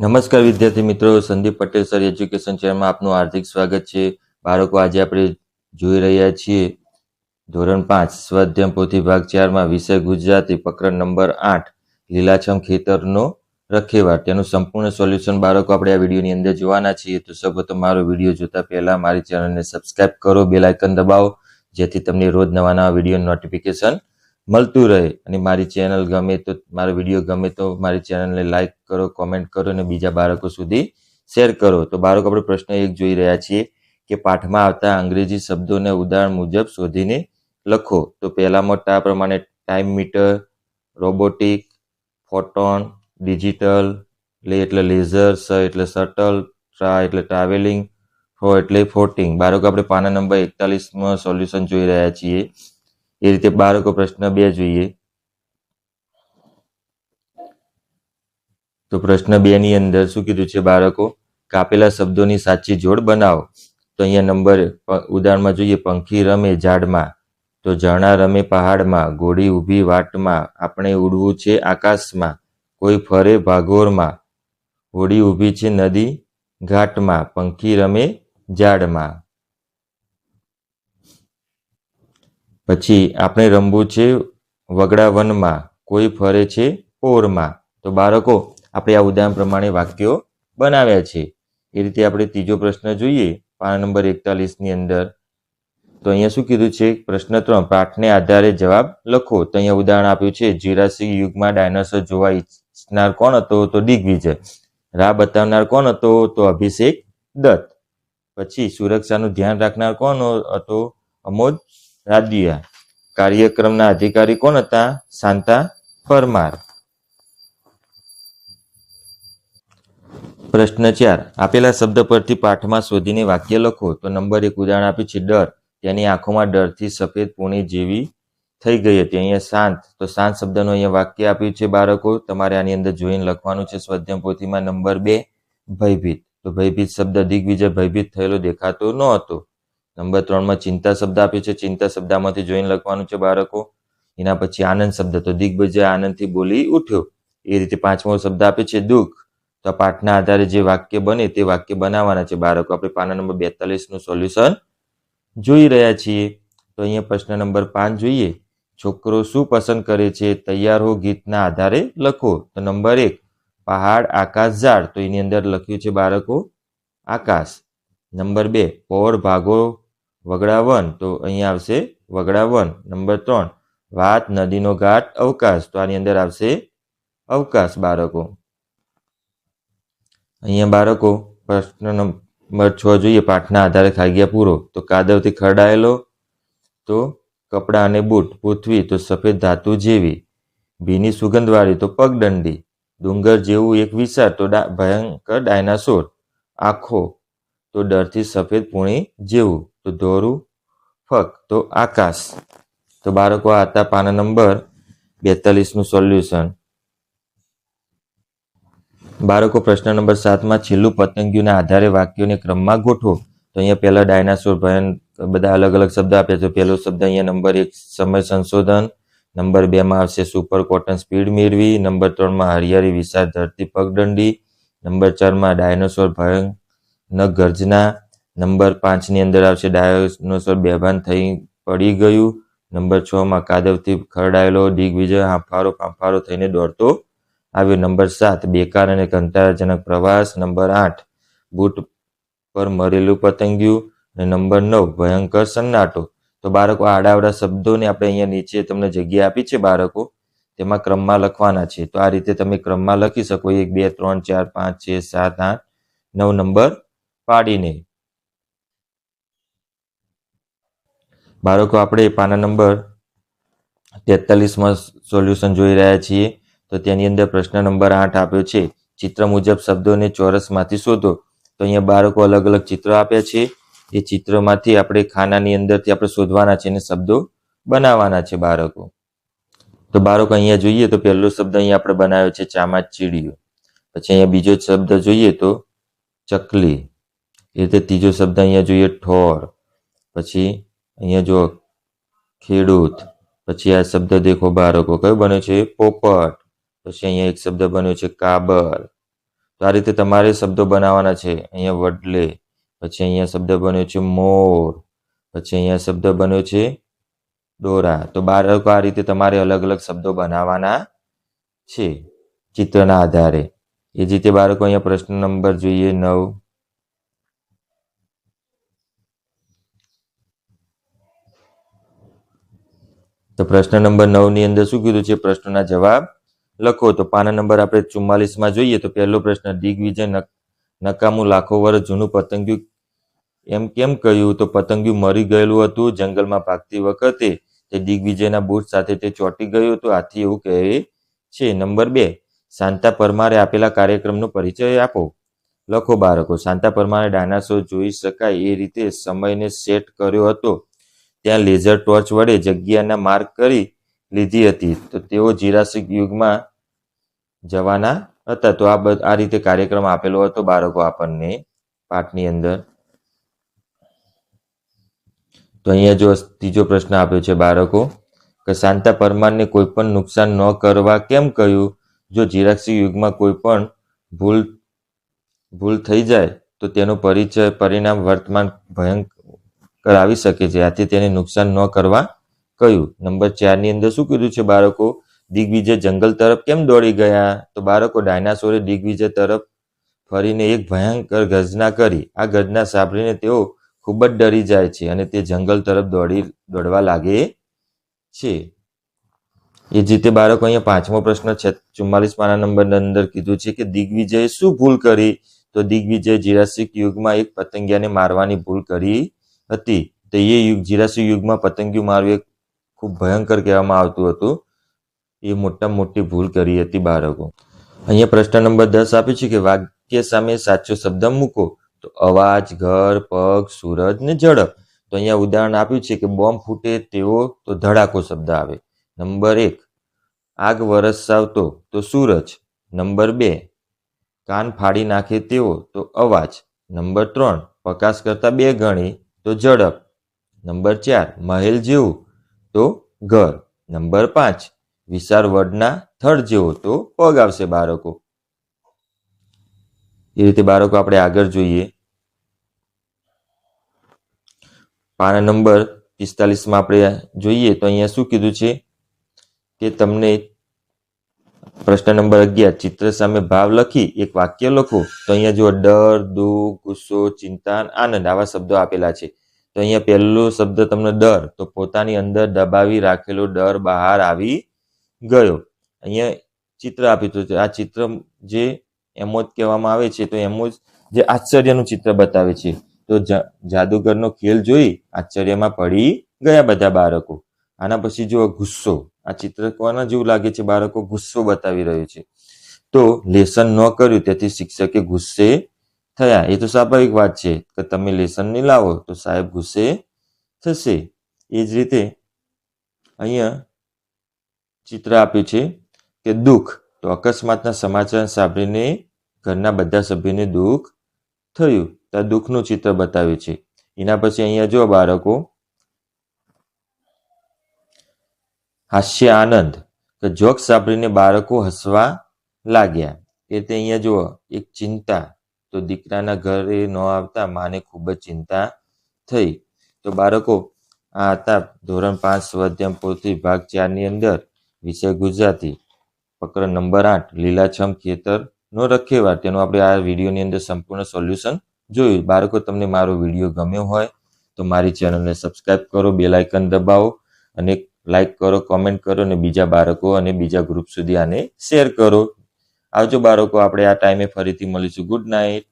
નમસ્કાર વિદ્યાર્થી મિત્રો, સંદીપ પટેલ સર એજ્યુકેશન ચેનલમાં આપનું હાર્દિક સ્વાગત છે. બાળકો, આજે આપણે જોઈ રહ્યા છીએ ધોરણ પાંચ, સ્વાધ્યાય પોથી ભાગ ચારમાં, વિષય ગુજરાતી, પ્રકરણ નંબર આઠ, લીલાછમ ખેતરનો રખેવાળ તેનું સંપૂર્ણ સોલ્યુશન બાળકો, આપણે આ વિડીયોની અંદર જોવાના છીએ. તો સૌપ્રથમ મારો વીડિયો જોતા પહેલા મારી ચેનલને સબસ્ક્રાઇબ કરો, બેલ આઇકન દબાવો, જેથી તમને રોજ નવા નવા વીડિયો, નોટિફિકેશન મળતું રહે અને મારી ચેનલ ગમે તો, મારો વીડિયો ગમે તો મારી ચેનલને લાઇક કરો કોમેન્ટ કરો અને બીજા બાળકો સુધી શેર કરો. તો બાળકો, આપણે પ્રશ્ન એક જોઈ રહ્યા છીએ કે પાઠમાં આવતા અંગ્રેજી શબ્દોને ઉદાહરણ મુજબ શોધીને લખો. તો પહેલામાં ટા પ્રમાણે time meter robotic photon digital લે એટલે લેઝર સ એટલે શટલ ટ્રા એટલે ટ્રાવેલિંગ ફો એટલે ફોટિંગ બાળકો, આપણે પાના નંબર એકતાલીસમાં સોલ્યુશન જોઈ રહ્યા છીએ. એ રીતે બાળકો પ્રશ્ન બે જોઈએ. તો પ્રશ્ન બે ની અંદર શું કીધું છે બાળકો? કાપેલા શબ્દોની સાચી જોડ બનાવો. તો અહીંયા નંબર ઉદાહરણમાં જોઈએ, પંખી રમે ઝાડમાં. તો ઝરણા રમે પહાડમાં. ઘોડી ઊભી વાટમાં. આપણે ઉડવું છે આકાશમાં. કોઈ ફરે ભાગોરમાં. હોડી ઊભી છે નદી ઘાટમાં. પંખી રમે ઝાડમાં. પછી આપણે રમવું છે વગડા વનમાં કોઈ ફરે છે પોરમાં તો બાળકો, આપણે આ ઉદાહરણ પ્રમાણે વાક્યો બનાવ્યા છે. એ રીતે આપણે ત્રીજો પ્રશ્ન જોઈએ. પાના નંબર એકતાલીસની અંદર. તો અહીંયા શું કીધું છે? પ્રશ્ન ત્રણ, પાઠને આધારે જવાબ લખો. તો અહીંયા ઉદાહરણ આપ્યું છે. જીરાસિક યુગમાં ડાયનોસોર જોવા ઈચ્છનાર કોણ હતો? તો દિગ્વિજય. રાહ બતાવનાર કોણ હતો? તો અભિષેક દત્ત. પછી સુરક્ષાનું ધ્યાન રાખનાર કોણ હતો? અમોદ રાદિયા કાર્યક્રમના અધિકારી કોણ હતા? શાંતા પરમાર. પ્રશ્ન ચાર. આપેલા શબ્દ પરથી પાઠમાં શોધીને વાક્ય લખો. તો નંબર એક ઉદાહરણ આપે છે, ડર. તેની આંખોમાં ડરથી સફેદ પૂણી જેવી થઈ ગઈ હતી. અહીંયા શાંત. તો શાંત શબ્દનું અહીંયા વાક્ય આપ્યું છે, બાળકો. તમારે આની અંદર જોઈને લખવાનું છે, સ્વાધ્યાય પોથીમાં નંબર બે, ભયભીત. તો ભયભીત શબ્દ દિગ્વિજય ભયભીત થયેલો દેખાતો ન હતો. નંબર ત્રણમાં ચિંતા શબ્દ આપ્યો છે. ચિંતા શબ્દમાંથી જોઈને લખવાનું છે બાળકો. એના પછી આનંદ શબ્દ. તો દિગ્વિજય આનંદથી બોલી ઉઠ્યો. એ રીતે પાંચમો શબ્દ આપે છે દુઃખ. તો પાઠના આધારે જે વાક્ય બને તે વાક્ય બનાવવાના છે બાળકો. આપણે પાના નંબર બેતાલીસનું સોલ્યુશન જોઈ રહ્યા છીએ. તો અહીંયા પ્રશ્ન નંબર પાંચ જોઈએ. છોકરો શું પસંદ કરે છે? તૈયાર હો ગીતના આધારે લખો. તો નંબર એક, પહાડ, આકાશ, ઝાડ. તો એની અંદર લખ્યું છે બાળકો, આકાશ. નંબર બે પોર ભાગો વગડાવન તો અહીંયા આવશે વગડાવન નંબર ત્રણ, વાત નદીનો ઘાટ, અવકાશ. તો આની અંદર આવશે અવકાશ બાળકો. અહીંયા બાળકો, પ્રશ્ન નંબર છ જોઈએ, પાઠના આધારે ખાગ્યા પૂરો. તો કાદવથી ખરડાયેલો, તો કપડાં અને બૂટ, પૃથ્વી, તો સફેદ ધાતુ જેવી. ભીની સુગંધવાળી, તો પગદંડી. ડુંગર જેવું એક વિશાળ, તો ભયંકર ડાયનાસોર. આખો, તો ડરથી સફેદ પૂણી જેવું. તો દોરું, ફક, તો આકાશ. તો બાળકો, આ હતા પાના નંબર. બેતાલીસનું સોલ્યુશન. બાળકો, પ્રશ્ન નંબર સાતમાં, છેલ્લું પતંગિયુંના આધારે વાક્યોને ક્રમમાં ગોઠવો. તો અહીંયા પહેલા ડાયનાસોર ભયન, બધા અલગ અલગ શબ્દ આપ્યા છે. પહેલો શબ્દ અહીંયા નંબર એક, સમય સંશોધન. નંબર બે માં આવશે સુપર કોટન સ્પીડ મેળવી. નંબર ત્રણમાં હરિયાળી, વિશાળ ધરતી, પગદંડી. નંબર ચારમાં ડાયનોસોર ન ગર્જના. નંબર પાંચની અંદર આવશે ડાયનોસોર બેભાન થઈ પડી ગયું. નંબર છ માં કાદવથી ખરડાયેલો દિગ્વિજય હાંફારો ફાંફારો થઈને દોડતો આવ્યો. નંબર સાત, બેકાર અને કંટાળાજનક પ્રવાસ. નંબર આઠ, બૂટ પર મરેલું પતંગિયું. અને નંબર નવ, ભયંકર સન્નાટો. તો બાળકો આડાવડા શબ્દોને આપણે અહીંયા નીચે તમને જગ્યા આપી છે બાળકો. તેમાં ક્રમમાં લખવાના છે. તો આ રીતે તમે ક્રમમાં લખી શકો. એક, બે, ત્રણ, ચાર, પાંચ, છ, સાત, આઠ, નવ નંબર પાડીને. બાળકો, આપણે પાના નંબર તેતાલીસમાં સોલ્યુશન જોઈ રહ્યા છીએ. તો તેની અંદર પ્રશ્ન નંબર આઠ આપ્યો છે. ચિત્ર મુજબ શબ્દોને ચોરસમાંથી શોધો. તો અહીંયા બાળકો અલગ અલગ ચિત્રો આપ્યા છે. એ ચિત્રમાંથી આપણે ખાનાની અંદરથી આપણે શોધવાના છે અને શબ્દો બનાવવાના છે બાળકો. તો બાળકો, અહીંયા જોઈએ તો પહેલો શબ્દ અહીંયા આપણે બનાવ્યો છે ચામાચ ચીડિયું પછી અહીંયા બીજો શબ્દ જોઈએ તો ચકલી. એ રીતે ત્રીજો શબ્દ અહીંયા જોઈએ ઠોર. પછી અહીંયા જો ખેડૂત, પછી આ શબ્દ દેખો બાળકો, કયો બન્યો છે? પોપટ. પછી અહીંયા એક શબ્દ બન્યો છે, કાબર. તો આ રીતે તમારે શબ્દો બનાવવાના છે. અહીંયા વડલે, પછી અહીંયા શબ્દ બન્યો છે, મોર. પછી અહીંયા શબ્દ બન્યો છે, દોરા. તો બાળકો આ રીતે તમારે અલગ અલગ શબ્દો બનાવવાના છે, ચિત્રના આધારે. એ જ રીતે બાળકો અહીંયા પ્રશ્ન નંબર જોઈએ, નવ. તો પ્રશ્ન નંબર નવની અંદર શું કીધું છે? પ્રશ્નના જવાબ લખો. તો પાના નંબર આપણે ચુમ્માલીસમાં જોઈએ તો પહેલો પ્રશ્ન, દિગ્વિજય નકામું લાખો વર્ષ જૂનું પતંગિયું એમ કેમ કહ્યું? તો પતંગિયું મરી ગયેલું હતું, જંગલમાં ભાગતી વખતે તે દિગ્વિજયના બૂટ સાથે તે ચોંટી ગયું હતું. આથી એવું કહે છે. નંબર બે શાંતા પરમારે આપેલા કાર્યક્રમનો પરિચય આપો. લખો બાળકો શાંતા પરમારે ડાયનાસોર જોઈ શકાય એ રીતે સમયને સેટ કર્યો હતો. ત્યાં લેઝર ટોર્ચ વડે જગ્યાના માર્ક કરી લીધી હતી. તો તેઓ જીરાસિક યુગમાં જવાના હતા. તો આ આ રીતે કાર્યક્રમ આપેલો હતો બાળકો આપણને પાઠની અંદર. તો અહીંયા જો ત્રીજો પ્રશ્ન આપ્યો છે બાળકો, કે શાંતા પરમારને કોઈ પણ નુકસાન ન કરવા કેમ કહ્યું? જો જીરાક્ષી યુગમાં કોઈ પણ ભૂલ ભૂલ થઈ જાય, તો તેનો પરિચય, પરિણામ વર્તમાન ભયંકર આવી શકે છે. આથી તેને નુકસાન ન કરવા કહ્યું. નંબર ચારની અંદર શું કીધું છે બાળકો? દિગ્વિજય જંગલ તરફ કેમ દોડી ગયા? તો બાળકો, ડાયનાસોરે દિગ્વિજય તરફ ફરીને એક ભયંકર ગર્જના કરી. આ ગર્જના સાંભળીને તેઓ ખૂબ જ ડરી જાય છે અને તે જંગલ તરફ દોડી, દોડવા લાગે છે. એ જ રીતે બાળકો, અહીંયા પાંચમો પ્રશ્ન છે. ચુમ્માલીસ પાના નંબરની અંદર કીધું છે કે દિગ્વિજયે શું ભૂલ કરી? તો દિગ્વિજય જીરાસિક યુગમાં એક પતંગિયાને મારવાની ભૂલ કરી. હતી. તો એ યુગ જીરાસી યુગમાં પતંગિયું મારવું એક ખૂબ ભયંકર કહેવામાં આવતું હતું. એ મોટા મોટી ભૂલ કરી હતી બાળકો. અહીંયા પ્રશ્ન નંબર દસ આપ્યો છે કે વાક્ય સામે સાચો શબ્દ મૂકો. તો અવાજ, ઘર, પગ, સૂરજ ને ઝડપ. તો અહીંયા ઉદાહરણ આપ્યું છે કે બોમ્બ ફૂટે તેવો તો ધડાકો શબ્દ આવે. નંબર એક, આગ વરસાવતો તો સૂરજ. નંબર બે, કાન ફાડી નાખે તેવો તો અવાજ. નંબર ત્રણ, પ્રકાશ કરતા બે ગણી. તો ઝડપ. નંબર ચાર, મહેલ જેવું. તો ઘર. નંબર પાંચ, વિશાળ વડના થડ જેવો. તો પગ આવશે બાળકો. એ રીતે બાળકો આપણે આગળ જોઈએ. પાના નંબર પિસ્તાલીસમાં આપણે જોઈએ તો અહીંયા શું કીધું છે કે તમને પ્રશ્ન નંબર અગિયાર, ચિત્ર સામે ભાવ લખી એક વાક્ય લખો. તો અહીંયા જો ડર, દુઃખ, ગુસ્સો, ચિંતા આનંદ આવા શબ્દો આપેલા છે. તો અહીંયા પહેલો શબ્દ તમને ડર, તો પોતાની અંદર દબાવી રાખેલો ડર બહાર આવી ગયો. અહીંયા ચિત્ર આપ્યું હતું. આ ચિત્ર જે એમોજ કહેવામાં આવે છે, તો એમોજ જે આશ્ચર્યનું ચિત્ર બતાવે છે. તો જા- જાદુગરનો ખેલ જોઈ આશ્ચર્યમાં પડી ગયા બધા બાળકો. આના પછી જો ગુસ્સો. આ ચિત્ર કોના જેવું લાગે છે? બાળકો ગુસ્સો બતાવી રહ્યું છે. તો લેસન ન કર્યું, તેથી શિક્ષકે ગુસ્સે થયા. એ તો સ્વાભાવિક વાત છે કે તમે લેસન નહીં લાવો, તો સાહેબ ગુસ્સે થશે. એ જ રીતે અહીંયા ચિત્ર આપ્યું છે કે દુઃખ તો અકસ્માતના સમાચાર સાંભળીને ઘરના બધા સભ્યોને દુઃખ થયું. તો દુઃખનું ચિત્ર બતાવ્યું છે. એના પછી અહીંયા જો બાળકો હાસ્ય આનંદ. કે જોક સાંભળીને બાળકો હસવા લાગ્યા. એટલે અહીંયા જુઓ, એક ચિંતા. તો દીકરાના ઘરે ન આવતા માને ખૂબ જ ચિંતા થઈ. તો બાળકો, આ હતા ધોરણ પાંચ સ્વાધ્યાય પોથી ભાગ ચારની અંદર. વિષય ગુજરાતી. પ્રકરણ નંબર આઠ, લીલાછમ ખેતરનો રખેવાર તેનું આપણે આ વિડીયોની અંદર સંપૂર્ણ સોલ્યુશન જોયું. બાળકો, તમને મારો વીડિયો ગમ્યો હોય તો મારી ચેનલને સબસ્ક્રાઈબ કરો બેલાઇકન દબાવો અને લાઈક કરો કોમેન્ટ કરો અને બીજા બાળકો અને બીજા ગ્રુપ સુધી આને શેર કરો. આવજો બાળકો, આપણે આ ટાઈમે ફરીથી મળીશું. Good night